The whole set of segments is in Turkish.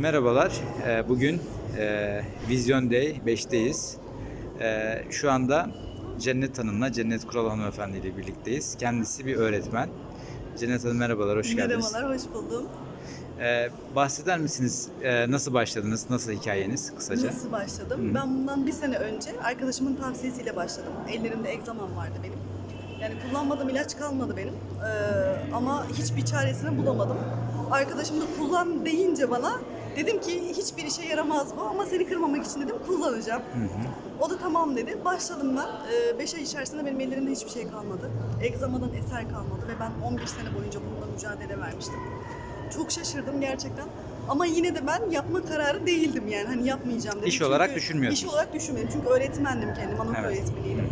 Merhabalar. Ee, Bugün e, Vizyon Day 5'teyiz. Ee, Şu anda Cennet Hanım'la, Cennet Kural Hanımefendi ile birlikteyiz. Kendisi bir öğretmen. Cennet Hanım merhabalar, hoş geldiniz. Merhabalar, hoş buldum. Ee, Bahseder misiniz? Ee, Nasıl başladınız? Nasıl hikayeniz kısaca? Nasıl başladım? Ben bundan bir sene önce arkadaşımın tavsiyesiyle başladım. Ellerimde egzamam vardı benim. Yani kullanmadığım ilaç kalmadı benim. Ee, ama hiçbir çaresini bulamadım. Arkadaşım da kullan deyince bana dedim ki hiçbir işe yaramaz bu ama seni kırmamak için dedim kullanacağım. O da tamam dedi. Başladım ben. 5 ay içerisinde benim ellerimde hiçbir şey kalmadı. Egzamadan eser kalmadı ve ben 11 sene boyunca bununla mücadele vermiştim. Çok şaşırdım gerçekten. Ama yine de ben yapma kararı değildim yani. Hani yapmayacağım dedim. İş olarak düşünmüyorsunuz. İş olarak düşünmedim. Çünkü öğretmendim kendim. Anaokul Evet. öğretmeniydim.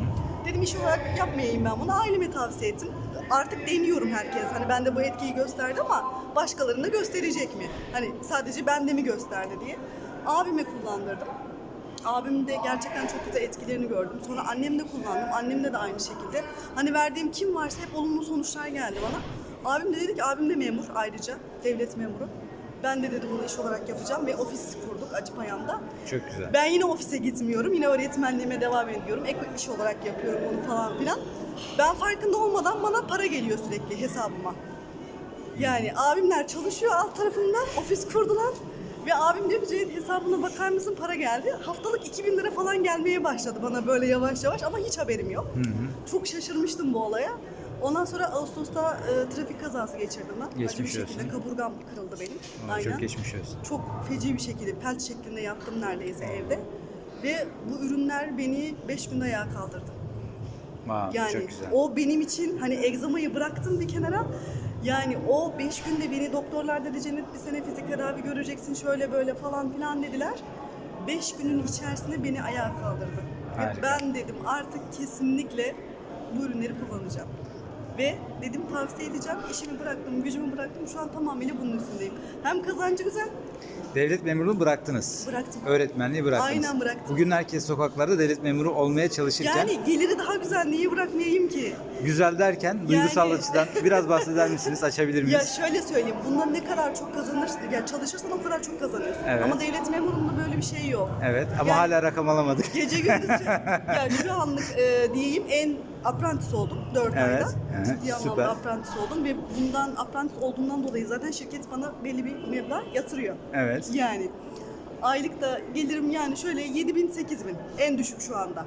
Dedim iş olarak yapmayayım ben bunu. Aileme tavsiye ettim. Artık deniyorum herkes. Hani bende bu etkiyi gösterdi ama başkalarına gösterecek mi? Hani sadece bende mi gösterdi diye. Abime kullandırdım. Abim de gerçekten çok güzel etkilerini gördüm. Sonra annem de kullandım. Annemde de aynı şekilde. Hani verdiğim kim varsa hep olumlu sonuçlar geldi bana. Abim de dedi ki abim de memur ayrıca. Devlet memuru. Ben de dedi bunu iş olarak yapacağım ve ofis kurduk Acıpayam'da. Çok güzel. Ben yine ofise gitmiyorum. Yine öğretmenliğime devam ediyorum. Ek iş olarak yapıyorum onu falan filan. Ben farkında olmadan bana para geliyor sürekli hesabıma. Yani abimler çalışıyor alt tarafında. Ofis kurdular. Ve abim diyor ki Ceyhun hesabına bakar mısın para geldi. Haftalık 2000 lira falan gelmeye başladı bana böyle yavaş yavaş ama hiç haberim yok. Çok şaşırmıştım bu olaya. Ondan sonra Ağustos'ta e, trafik kazası geçirdim ben. Acı bir Geçmiş şekilde olsun. kaburgam kırıldı benim. Aa, Çok geçmiş olsun. Çok feci bir şekilde felç şeklinde yattım neredeyse evde. Ve bu ürünler beni 5 günde ayağa kaldırdı. Wow, Yani çok güzel. o benim için hani egzamayı bıraktım bir kenara. Yani o 5 günde beni doktorlar dedi Cennet bir sene fizik tedavi göreceksin şöyle böyle falan filan dediler. 5 günün içerisinde beni ayağa kaldırdı. Harika. Ve ben dedim artık kesinlikle bu ürünleri kullanacağım. Ve dedim tavsiye edeceğim. İşimi bıraktım, gücümü bıraktım. Şu an tamamıyla bunun üstündeyim. Hem kazancı güzel, Devlet memurluğunu bıraktınız. Bıraktım. Öğretmenliği bıraktınız. Aynen bıraktım. Bugün herkes sokaklarda devlet memuru olmaya çalışırken yani geliri daha güzel. Niye bırakmayayım ki? güzel derken duygusal Yani- açıdan biraz bahseder misiniz? Açabilir miyiz? Ya şöyle söyleyeyim, bundan ne kadar çok kazanırsın, ya çalışırsan o kadar çok kazanıyorsun. Evet. Ama devlet memurunda böyle bir şey yok. Evet ama Yani- hala rakam alamadık. Gece gündüz, ya şu anlık e, diyeyim en apprentice oldum 4 Evet, ayda. evet, Ciddi süper. anlamda apprentice oldum ve bundan apprentice olduğundan dolayı zaten şirket bana belli bir meblağ yatırıyor. Evet. Yani aylıkta gelirim yani şöyle 7 bin 8 bin en düşük şu anda.